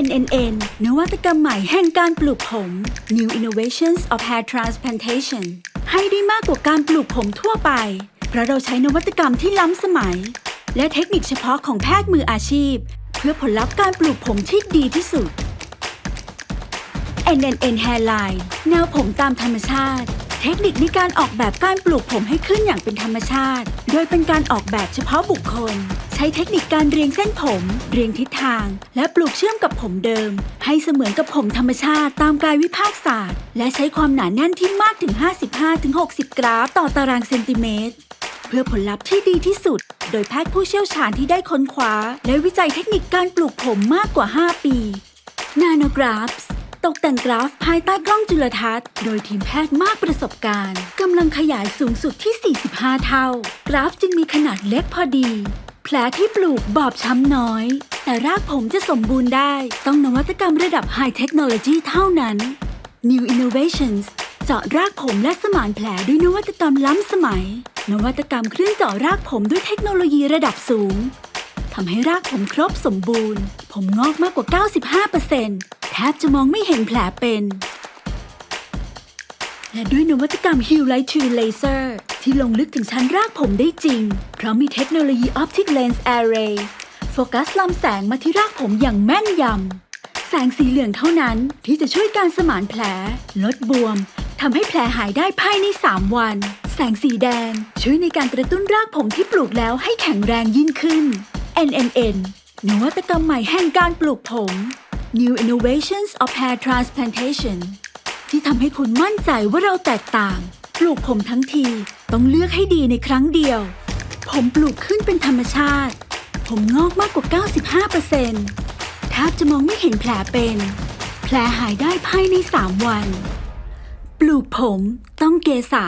NNN นวัตกรรมใหม่แห่งการปลูกผม New Innovations of Hair Transplantation ให้ได้มากกว่าการปลูกผมทั่วไป เพราะเราใช้นวัตกรรมที่ล้ำสมัย และเทคนิคเฉพาะของแพทย์มืออาชีพ เพื่อผลลัพธ์การปลูกผมที่ดีที่สุด NNN Hairline แนวผมตามธรรมชาติ เทคนิคในการออกแบบการปลูกผมให้ขึ้นอย่างเป็นธรรมชาติ โดยเป็นการออกแบบเฉพาะบุคคล ใช้เทคนิคการเรียงเส้นผม เรียงทิศทาง และปลูกเชื่อมกับผมเดิม ให้เสมือนกับผมธรรมชาติตามกายวิภาคศาสตร์ และใช้ความหนาแน่นที่มากถึง 55-60 กราฟต่อตารางเซนติเมตรเพื่อผลลัพธ์ที่ดีที่สุด โดยแพทย์ผู้เชี่ยวชาญที่ได้ค้นคว้า และวิจัยเทคนิคการปลูกผมมากกว่า 5 ปี Nanografts ตกแต่งกราฟภายใต้กล้องจุลทรรศน์ โดยทีมแพทย์มากประสบการณ์กำลังขยายสูงสุดที่ 45 เท่า กราฟจึงมีขนาดเล็กพอดี แผลที่ปลูกบอบช้ำน้อย แต่รากผมจะสมบูรณ์ได้ ต้องนวัตกรรมระดับ High Technology เท่านั้น New Innovations เจาะรากผมและสมานแผลด้วยนวัตกรรมล้ำสมัย นวัตกรรมเครื่องเจาะรากผมด้วยเทคโนโลยีระดับสูงทำให้รากผมครบสมบูรณ์ ผมงอกมากกว่า 95% แทบจะมองไม่เห็นแผลเป็น และด้วยนวัตกรรม Hue Light Tree Laser ที่ลงลึกถึงชั้นรากผมได้จริง เพราะมีเทคโนโลยี Optic Lens Array โฟกัสลำแสงมาที่รากผมอย่างแม่นยำ แสงสีเหลืองเท่านั้นที่จะช่วยการสมานแผล ลดบวมทำให้แผลหายได้ภายใน 3 วัน แสงสีแดง ช่วยในการกระตุ้นรากผมที่ปลูกแล้วให้แข็งแรงยิ่งขึ้น NNN นวัตกรรมใหม่แห่งการปลูกผม New Innovations of Hair Transplantation ที่ทำให้คุณมั่นใจว่าเราแตกต่าง ปลูกผมทั้งทีต้องเลือกให้ดีในครั้งเดียว ผมปลูกขึ้นเป็นธรรมชาติ ผมงอกมากกว่า 95%แทบจะมองไม่เห็นแผลเป็น แผลหายได้ภายใน 3 วัน ปลูกผมต้องเกษา